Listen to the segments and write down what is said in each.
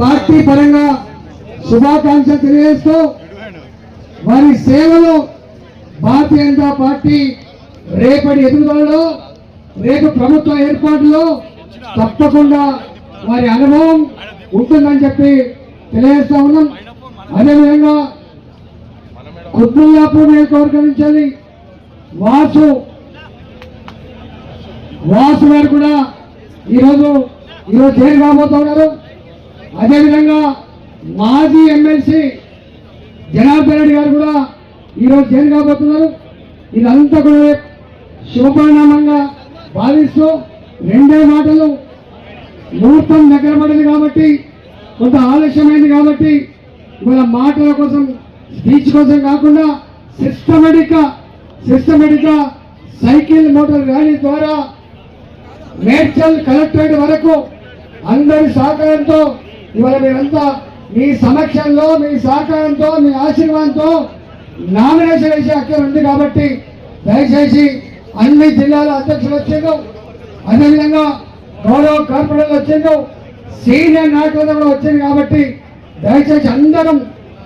Party పరంగా శుభాకాంక్షలు తెలియజేస్తూ వారి సేవలో భారతీయ జనతా పార్టీ రేపటి ఎదుగుదలలో రేపు ప్రభుత్వ ఏర్పాటులో తప్పకుండా వారి అనుభవం ఉంటుందని చెప్పి తెలియజేస్తా ఉన్నాం. అదేవిధంగా కుత్బుల్లాపూర్ నియోజకవర్గం నుంచి వాసు వాసు గారు కూడా ఈరోజు ఈరోజు జైలు కాబోతా ఉన్నారు. అదేవిధంగా మాజీ ఎమ్మెల్సీ జనార్దన్ రెడ్డి గారు కూడా ఈరోజు జైలు కాబోతున్నారు. ఇదంతా కూడా శుభపరిణామంగా భావిస్తూ రెండే మాటలు ముహూర్తం దగ్గర పడింది కాబట్టి కొంత ఆలస్యమైంది కాబట్టి ఇవాళ మాటల కోసం స్పీచ్ కోసం కాకుండా సిస్టమేటిక్గా సిస్టమేటిక్గా సైకిల్ మోటార్ ర్యాలీ ద్వారా మేడ్చల్ కలెక్టరేట్ వరకు అందరి సహకారంతో ఇవాళ మీరంతా మీ సమక్షంలో మీ సహకారంతో మీ ఆశీర్వాదంతో నామినేషన్ వేసే అక్కడ ఉంది కాబట్టి దయచేసి అన్ని జిల్లాల అధ్యక్షులు వచ్చిండ్రు అదేవిధంగా గౌరవ కార్పొరేటర్లు వచ్చిండ్రు సీనియర్ నాయకులు కూడా వచ్చింది కాబట్టి దయచేసి అందరం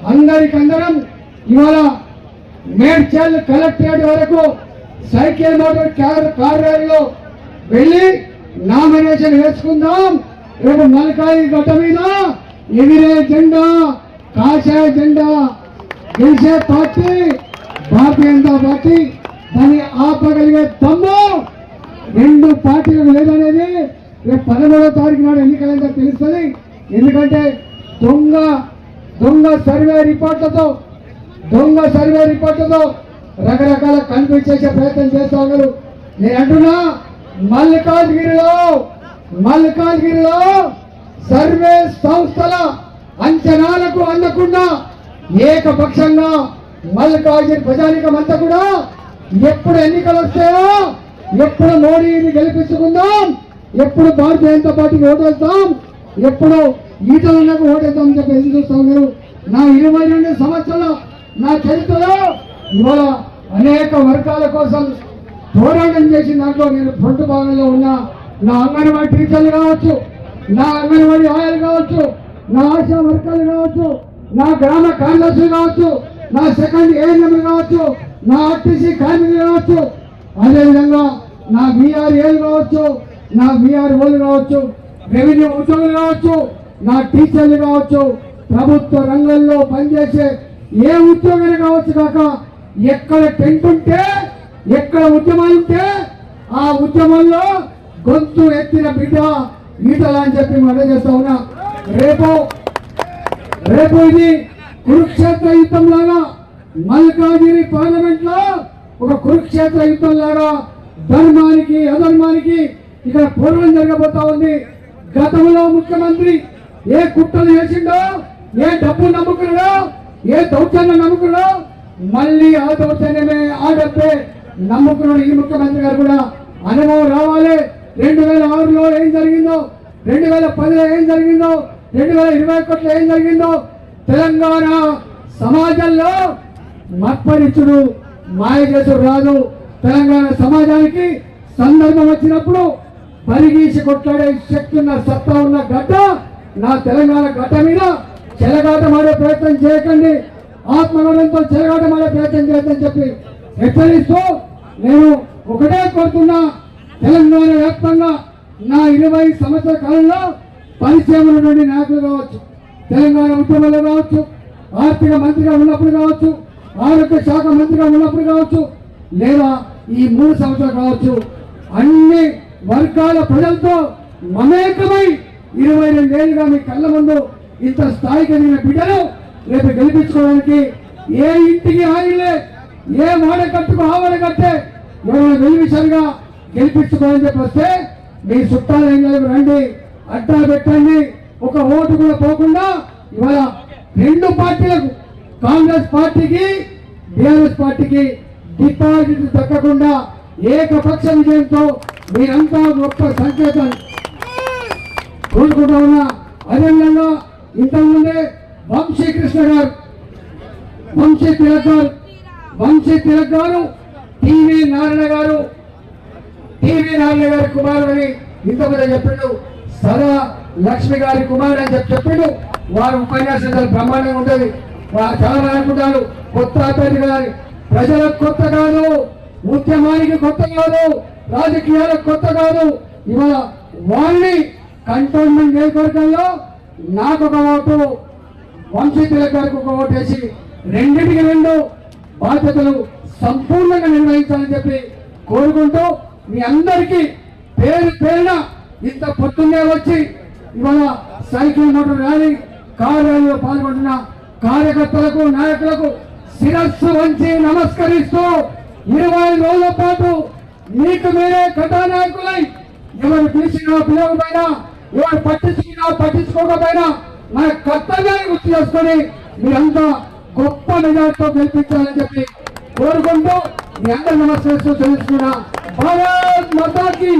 అందరికందరం ఇవాళ మేడ్చల్ కలెక్టరేట్ వరకు సైకిల్ మోటార్ కార్ కార్ వెళ్ళి నామినేషన్ వేసుకుందాం. రేపు మలకాయి గడ్డ మీద ఎగిరే జెండా కాషాయ జెండా. గెలిచే పార్టీ భారతీయ జనతా పార్టీ దాన్ని ఆపగలిగే తమ్ము రెండు పార్టీలకు లేదనేది రేపు పదమూడవ తారీఖు నాడు ఎన్నికలంతా తెలుస్తుంది. ఎందుకంటే దొంగ దొంగ సర్వే రిపోర్ట్లతో దొంగ సర్వే రిపోర్ట్లతో రకరకాల కన్ఫ్యూజ్ చేసే ప్రయత్నం చేస్తా ఉన్నారు. నేను అంటున్నా మల్లికాజ్గిరిలో మల్కాజ్గిరిలో సర్వే సంస్థల అంచనాలకు అందకుండా ఏకపక్షంగా మల్కాజ్గిరి ప్రజానికం అంతా కూడా ఎప్పుడు ఎన్నికలు వస్తాయో ఎప్పుడు మోడీని గెలిపించుకుందాం ఎప్పుడు భారతీయ జనతా పార్టీకి ఓటేస్తాం ఎప్పుడు ఈటలకు ఓటేద్దాం అని చెప్పి చూస్తాం మీరు. నా ఇరవై రెండు సంవత్సరాల నా చరిత్రలో ఇవాళ అనేక వర్గాల కోసం పోరాటం చేసిన దాంట్లో నేను ఫ్రంట్ భాగంలో ఉన్న నా అంగన్వాడీ టీచర్లు కావచ్చు నా అంగన్వాడీ ఆయాలు కావచ్చు నా ఆశా వర్కర్లు కావచ్చు నా గ్రామ కార్యదర్శులు కావచ్చు నా సెకండ్ ఏఎన్ఎంలు కావచ్చు నా ఆర్టీసీ కార్మికులు కావచ్చు అదేవిధంగా నా బీఆర్ఏలు కావచ్చు నా బీఆర్ఓలు కావచ్చు రెవెన్యూ ఉద్యోగులు కావచ్చు నా టీచర్లు కావచ్చు ప్రభుత్వ రంగంలో పనిచేసే ఏ ఉద్యోగాలు కావచ్చు కాక ఎక్కడ టెంట్ ఉంటే ఎక్కడ ఉద్యమాలు ఉంటే ఆ ఉద్యమంలో గొంతు ఎత్తిన బిడ్డ ఈటలా అని చెప్పి మనం చేస్తా ఉన్నా? రేపు రేపు ఇది కురుక్షేత్ర యుద్ధం లాగా మల్కాగిరి పార్లమెంట్లో ఒక కురుక్షేత్ర యుద్ధం లాగా ధర్మానికి అధర్మానికి ఇక్కడ పూర్వం జరగబోతా ఉంది. గతంలో ముఖ్యమంత్రి ఏ కుట్రలు చేసిండో ఏ డబ్బు నమ్ముకున్నాడో ఏ దౌర్జన్యం నమ్ముకున్నాడో మళ్ళీ ఆ దౌర్జన్యమే ఆ డబ్బే నమ్ముకున్నాడు ఈ ముఖ్యమంత్రి గారు కూడా. అనుభవం రావాలి. రెండు వేల ఆరులో ఏం జరిగిందో రెండు వేల పదిలో ఏం జరిగిందో రెండు వేల ఇరవై ఒకటిలో ఏం జరిగిందో తెలంగాణ సమాజంలో మత్పరిచుడు మాయ రాదు తెలంగాణ సమాజానికి సందర్భం వచ్చినప్పుడు పరిగీసి కొట్లాడే శక్తి ఉన్న సత్తా ఉన్న గడ్డ నా తెలంగాణ గడ్డ మీద చెలగాటమాడే ప్రయత్నం చేయకండి. ఆత్మగౌరవంతో చెలగాటమాడే ప్రయత్నం చేయొద్దని చెప్పి హెచ్చరిస్తూ నేను ఒకటే కోరుతున్నా. తెలంగాణ వ్యాప్తంగా నా ఇరవై సంవత్సర కాలంలో పరిచయం ఉన్నటువంటి నాయకులు కావచ్చు తెలంగాణ ఉద్యమంలో కావచ్చు ఆర్థిక మంత్రిగా ఉన్నప్పుడు కావచ్చు ఆరోగ్య శాఖ మంత్రిగా ఉన్నప్పుడు కావచ్చు లేదా ఈ మూడు సంవత్సరాలు కావచ్చు అన్ని వర్గాల ప్రజలతో మమేకమై ఇరవై రెండేళ్ళుగా మీ కళ్ళ ముందు ఇంత స్థాయికి ఎదిగిన బిడ్డను రేపు గెలిపించుకోవడానికి ఏ ఇంటికి ఆగిలే ఏ వాడ కట్టుకు ఆవడ కట్టే ఎవరైనా వెలివిసరిగా గెలిపించుకోవాలని చెప్పి వస్తే మీ చుట్టాలు ఏం లేదు రండి. అడ్డా పెట్టండి. ఒక ఓటు కూడా పోకుండా ఇవాళ రెండు పార్టీలకు కాంగ్రెస్ పార్టీకి బీఆర్ఎస్ పార్టీకి డిపాజిట్ దక్కకుండా ఏకపక్ష విజయంతో మీరంతా గొప్ప సంకేతం కోరుకుంటా ఉన్నా. అదేవిధంగా ఇంతకుముందే వంశీకృష్ణ గారు వంశీ తిలక్ గారు వంశీ తిలక్ గారు టీవీ నారాయణ గారు టీవీ నారాయణ గారి కుమారుడని ఇంతమంది చెప్పిండు. సదా లక్ష్మి గారి కుమారుడు అని చెప్పి చెప్పిండు. వారి ఉపన్యాసం చాలా బ్రహ్మాండంగా ఉంటుంది. వారు చాలా అనుకుంటారు. కొత్త అభ్యర్థి గారి. ప్రజలకు కొత్త కాదు. ఉద్యమానికి కొత్త కాదు. రాజకీయాలకు కొత్త కాదు. ఇవాళ వారిని కంటోన్మెంట్ నియోజకవర్గంలో నాకు ఒక ఓటు వంశీతుల గారికి ఒక ఓటు వేసి రెండింటికి రెండు బాధ్యతలు సంపూర్ణంగా నిర్వహించాలని చెప్పి కోరుకుంటూ మీ అందరికీ పేరు పేరున ఇంత పొద్దున్నే వచ్చి ఇవాళ సైకిల్ మోటార్ ర్యాలీ కార్ ర్యాలీలో పాల్గొంటున్న కార్యకర్తలకు నాయకులకు శిరస్సు వంచి నమస్కరిస్తూ ఇరవై రోజుల పాటు మీకు మీరే కథానాయకులై ఎవరు పిలిచినా పిలవకపోయినా ఎవరు పట్టించుకున్నా పట్టించుకోకపోయినా మన కర్తవ్యాన్ని గుర్తు చేసుకొని మీరంతా గొప్ప మెజార్టీతో గెలిపించాలని చెప్పి కోరుకుంటూ మీ అందరూ నమస్కరిస్తూ తెలుసుకున్నా भारत माता की